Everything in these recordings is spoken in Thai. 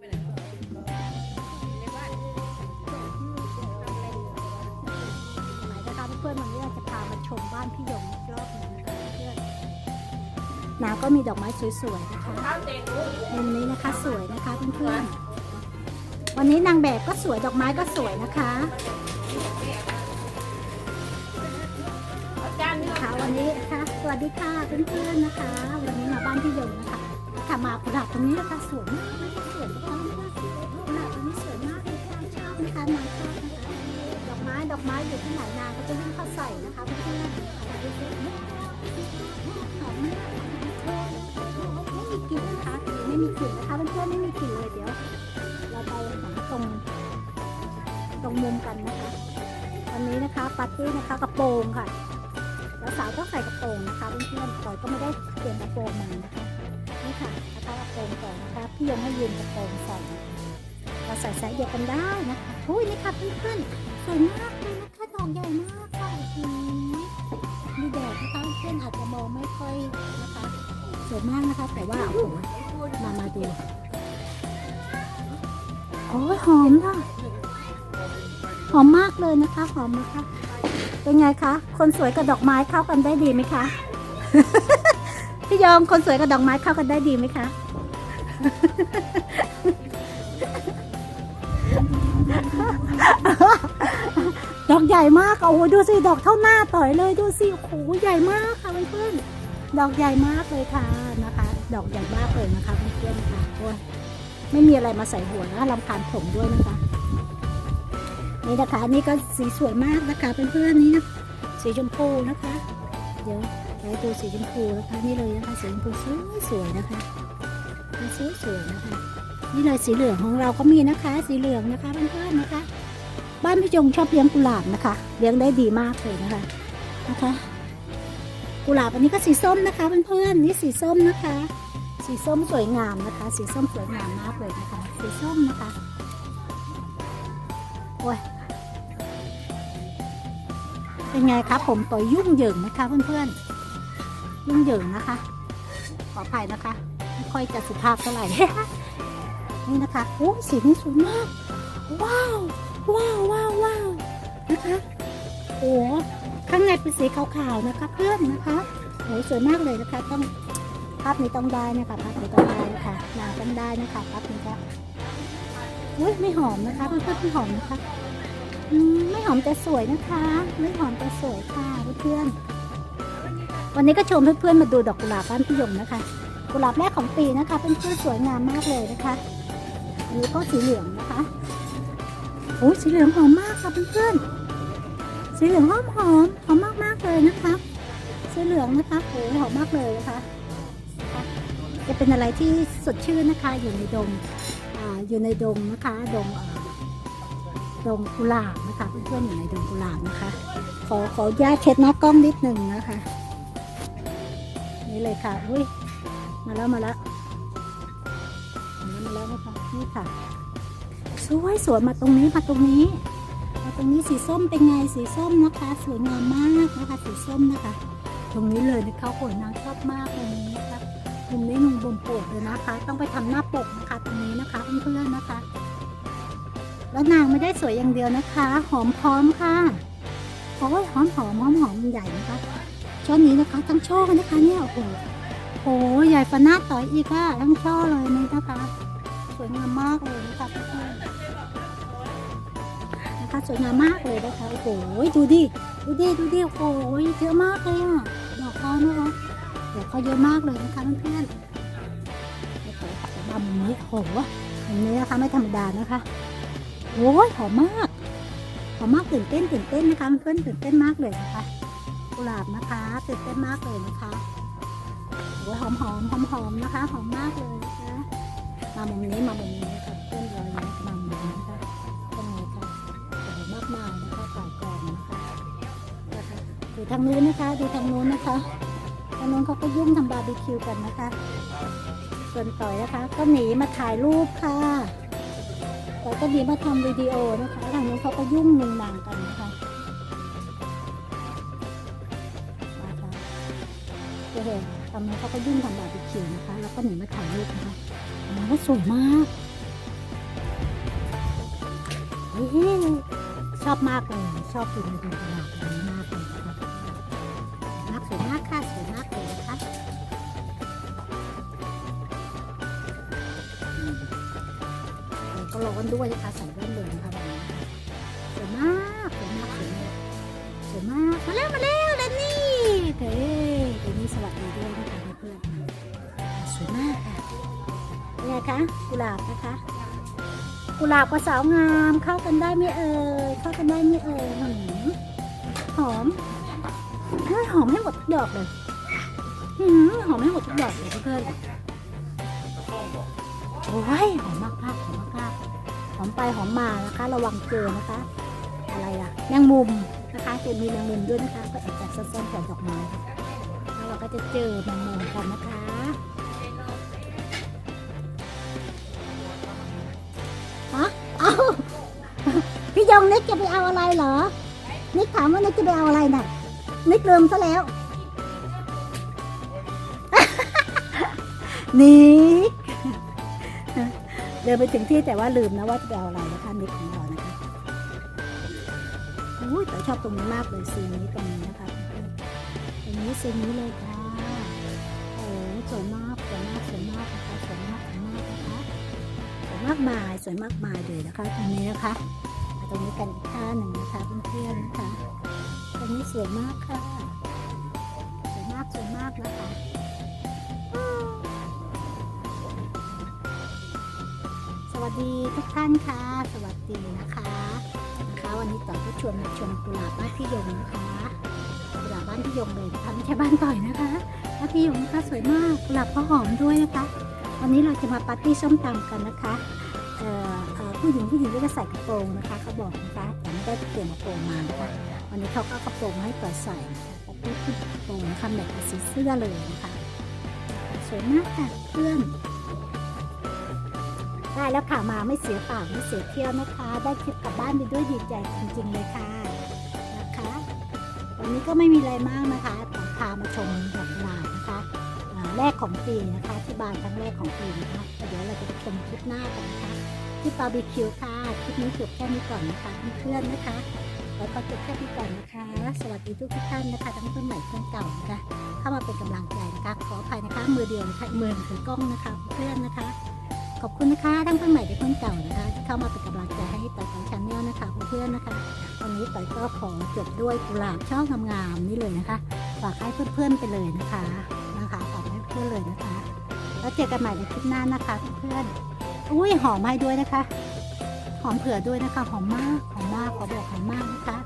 หนนะคะเพื่อนวันนี้เราจะพามาชมบ้านพี่หยงอีกรอบหนึงนะคะเพื่อนนาก็มีดอกไม้สวยๆนะคะมุมนี้นะคะสวยนะคะเพื่อนๆวันนี้นางแบบก็สวยดอกไม้ก็สวยนะคะค่ะวันนี้นะคะสวัสดีค่ะเพื่อนๆนะคะ วันนี้มาบ้านพี่หยงนะคะ ค่ะมากุหลาบตรงนี้นะคะสวยมากนะคะสวยนะคะกุหลาบตรงนี้สวยมากเลยค่ะชอบนะคะมาชอบนะคะดอกไม้ดอกไม้อยู่ที่ไหนนางก็จะวิ่งเข้าใส่นะคะเพื่อนๆหอมมากไม่มีกลิ่นนะคะไม่มีกลิ่นนะคะเพื่อนๆไม่มีกลิ่นเลยเดี๋ยว เราไปหาตรงตรงมุมกันนะคะวันนี้นะคะปาร์ตี้นะคะกระโปรงค่ะแล้วสาวต้องใส่กระโปรงนะคะเพื่อนๆต่อยก็ไม่ได้เตรียมกระโปรงมานะคะ ค่ะนะคะกระโปรงก่อนนะคะพี่ยังให้ยืนกระโปรงใส่เราใส่ไซส์เดียวกันได้นะคะอุ้ยนี่ค่ะเพื่อนๆสวยมากเลยนะคะดอกใหญ่มากค่ะอ้โหมีแดดนะคะเพื่อนอาจจะมองไม่ค่อยนะคะสวยมากนะคะ แต่ว่าโอ้โหมามาดูโอ้ยหอมค่ะหอมมากเลยนะคะ หอมนะคะ เป็นไงคะ คนสวยกับดอกไม้เข้ากันได้ดีไหมคะ พี่ยองคนสวยกับดอกไม้เข้ากันได้ดีไหมคะ ดอกใหญ่มากอะโอ้โหดูสิดอกเท่าหน้าต่อยเลยดูสิโอ้โหใหญ่มากค่ะเพื่อนๆดอกใหญ่มากเลยค่ะนะคะ ดอกใหญ่มากเลยนะคะเพื่อนๆค่ะโอ้ยไม่มีอะไรมาใส่หัวนะลำคาญผมด้วยนะคะ นี่นะคะนี่ก็สีสวยมากนะคะเพื่อนๆนี่นะสีชมพูนะคะ เดี๋ยว ไปดูสีชมพูนะคะนี่เลยนะคะสีชมพูสวยสวยนะคะสวยสวยนะคะ นี่เลยสีเหลืองของเราก็มีนะคะ สีเหลืองนะคะเพื่อนๆนะคะ บ้านพี่จงชอบเลี้ยงกุหลาบนะคะ เลี้ยงได้ดีมากเลยนะคะนะคะ กุหลาบอันนี้ก็สีส้มนะคะเพื่อนๆนี่สีส้มนะคะ สีส้มสวยงามนะคะ สีส้มสวยงามมากเลยนะคะ สีส้มนะคะโอ้ยเป็นไงคะผมต่อยยุ่งเหยิงนะคะเพื่อนๆ ยุ่งเหยิงนะคะ ขออภัยนะคะ ไม่ค่อยจะสุภาพเท่าไหร่ นี่นะคะโอ้สีนี้สวยมาก ว้าว ว้าวว้าวว้าวนะคะ โอ้ข้างในเป็นสีขาวๆนะคะเพื่อนนะคะโอ้สวยมากเลยนะคะต้องภาพนี้ต้องได้นะคะภาพนี้ต้องได้นะคะนางต้องได้นะคะภาพนี้ค่ะอุ้ยไม่หอมนะคะเพื่อนๆไม่หอมนะคะไม่หอมแต่สวยนะคะ ไม่หอมแต่สวยค่ะเพื่อนๆ วันนี้ก็ชมเพื่อนๆมาดูดอกกุหลาบบ้านพี่ยงนะคะ กุหลาบแรกของปีนะคะเป็นชื่อสวยงามมากเลยนะคะ อันนี้ก็สีเหลืองนะคะโอ้สีเหลืองหอมมากค่ะเพื่อนๆสีเหลืองหอมหอมหอมมากมากๆเลยนะคะสีเหลืองนะคะโอ้หอมมากเลยนะคะ จะเป็นอะไรที่สดชื่นนะคะอยู่ในดงอ่าอยู่ในดงนะคะดงดงกุหลาบนะคะเพื่อนๆอยู่ในดงกุหลาบนะคะ ขอขอญาตเช็ดหน้ากล้องนิดหนึ่งนะคะ นี่เลยค่ะ อุ้ยมาแล้วมาแล้วมาแล้วนะคะนี่ค่ะ สวยสวยมาตรงนี้มาตรงนี้ มาตรงนี้สีส้มเป็นไงสีส้มนะคะ สวยงามมากนะคะสีส้มนะคะ ตรงนี้เลยนะคะโอ้ยนางชอบมากตรงนี้นะคะมุมนี้มุมบนปวดเลยนะคะ ต้องไปทำหน้าปกนะคะตรงนี้นะคะเพื่อนๆนะคะ แล้วนางไม่ได้สวยอย่างเดียวนะคะ หอมพร้อมค่ะโอ้ยหอมหอมหอมหอมใหญ่นะคะ ช่อนี้นะคะทั้งช่อนะคะเนี่ยโอ้โหโอ้ใหญ่ฝันาต่อยอีกค่ะทั้งช่อเลยนี่นะคะสวยงามมากเลยนะคะเพื่อนนะคะสวยงามมากเลยนะคะโอ้โหดูดิดูดิดูดิโอ้โหเยอะมากเลยอะดอกเขานะคะดอกเขาเยอะมากเลยนะคะเพื่อนๆโอ้โหมนี้โอ้โหมุมนี้นะคะไม่ธรรมดานะคะโอ้ยหอมมากหอมมากตื่นเต้นตื่นเต้นนะคะเพื่อนตื่นเต้นมากเลยนะคะ กุหลาบนะคะตื่นเต้นมากเลยนะคะโอ้ยหอมหอมหอมหอมนะคะ หอมมากเลยนะคะมามุมนี้มามุมนี้ค่ะเพื่อนเราเนี่ยมามุมนี้นะคะเป็นไงคะโอ้โหมากมายนะคะฝ่ายกองนะคะนะคะดูทางนู้นนะคะดูทางนู้นนะคะทางนู้นเขาก็ยุ่งทำบาร์บีคิวกันนะคะ ส่วนต่อยนะคะ ก็หนีมาถ่ายรูปค่ะต่อยก็หนีมาทำวิดีโอนะคะทางนู้นเขาก็ยุ่งมึงนางกันคะนะคะ โอ้ตอนนี้เขาก็ยุ่งทำบาร์บีคิวนะคะ แล้วก็หนีมาถ่ายรูปนะคะมันสวยมากชอบมากเลยชอบกินในตลาดนี้มากเลยนะคะมากสวยมากค่ะสวยมากเลยนะคะก็รอวันด้วยนะคะสัง นไงคะ กุหลาบนะคะ กุหลาบกับสาวงามเข้ากันได้ไหมเอ่ยเข้ากันได้ไหมเอ่ยหืมหอมเฮ้ยหอมให้หมดทุกดอกเลยหืมหอมให้หมดทุกดอกเลยเพื่อนโอ้ยหอมมากมากๆหอมมากมากๆหอมไปหอมมานะคะ ระวังเจอนะคะ อะไรอะแมงมุมนะคะจะมีแมงมุมด้วยนะคะ ก็แอบแอบซ่อนๆแถวดอกไม้แล้วเราก็จะเจอแมงมุมกันนะคะ งนิกจะไปเอาอะไรเหรอ นิกถามว่านิกจะไปเอาอะไรน่ะ นิกลืมซะแล้ว นิกเดินไปถึงที่แต่ว่าลืมนะว่าจะไปเอาอะไรนะคะนิกของเรานะคะอุ้ยแต่ชอบตรงนี้มากเลยซีนนี้ตรงนี้นะคะตรงนี้ซีนนี้เลยค่ะโอ้สวยมากสวยมากสวยมากนะคะสวยมากสวยมากนะคะสวยมากมายสวยมากมายเลยนะคะตรงนี้นะคะ ตรงนี้กันอีกท่าหนึ่งนะคะเพื่อนๆนะคะตรงนี้สวยมากค่ะ สวยมากสวยมากนะคะสวัสดีทุกท่านค่ะ สวัสดีนะคะนะคะวันนี้ต่อก็ชวนมาชมกุหลาบบ้านพี่ยงนะคะกุหลาบบ้านพี่ยงเลยนะคะไม่ใช่บ้านต่อยนะคะบ้านพี่ยงนะคะสวยมากกุหลาบก็หอมด้วยนะคะ วันนี้เราจะมาปาร์ตี้ส้มตำกันนะคะ ผู้หญิงผู้หญิงก็จะใส่กระโปรงนะคะเขาบอกนะคะแต่ไม่ได้เตรียมกระโปรงมานะคะวันนี้เขาก็เอากระโปรงมาให้ต่อยใส่นะคะปาร์ตี้ขึ้นกระโปรงนะคะแบบกับสีเสื้อเลยนะคะสวยมากค่ะเพื่อนได้แล้วค่ะมาไม่เสียเปล่าไม่เสียเที่ยวนะคะ ได้คลิปกลับบ้านไปด้วยดีใจจริงๆเลยค่ะนะคะ วันนี้ก็ไม่มีอะไรมากนะคะแต่พามาชมดอกกุหลาบนะคะอ่าแรกของปีนะคะที่บานครั้งแรกของปีนะคะแต่เดี๋ยวเราจะไปชมคลิปหน้ากันนะคะ ที่บาร์บีคิวค่ะคลิปนี้จบแค่นี้ก่อนนะคะเพื่อนๆนะคะแล้วก็จบแค่นี้ก่อนนะคะ สวัสดีทุกท่านนะคะทั้งเพื่อนใหม่เพื่อนเก่านะคะเข้ามาเป็นกำลังใจนะคะ ขออภัยนะคะมือเดียวนะคะมือถือกล้องนะคะเพื่อนนะคะ ขอบคุณนะคะทั้งเพื่อนใหม่และเพื่อนเก่านะคะที่เข้ามาเป็นกำลังใจให้ต่อยของชาแนลนะคะเพื่อนๆนะคะวันนี้ต่อยก็ขอจบด้วยกุหลาบช่องงามๆนี่เลยนะคะฝากให้เพื่อนๆไปเลยนะคะนะคะฝากให้เพื่อนเลยนะคะ แล้วเจอกันใหม่ในคลิปหน้านะคะเพื่อนๆ อุ้ยหอมให้ด้วยนะคะ หอมเผื่อด้วยนะคะ หอมมาก หอมมากขอบอกหอมมากนะคะ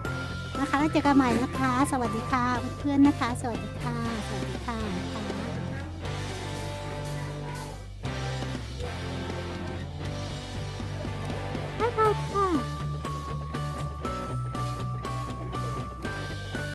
นะคะแล้วเจอกันใหม่นะคะ สวัสดีค่ะ เพื่อนๆนะคะ สวัสดีค่ะ สวัสดีค่ะนะคะ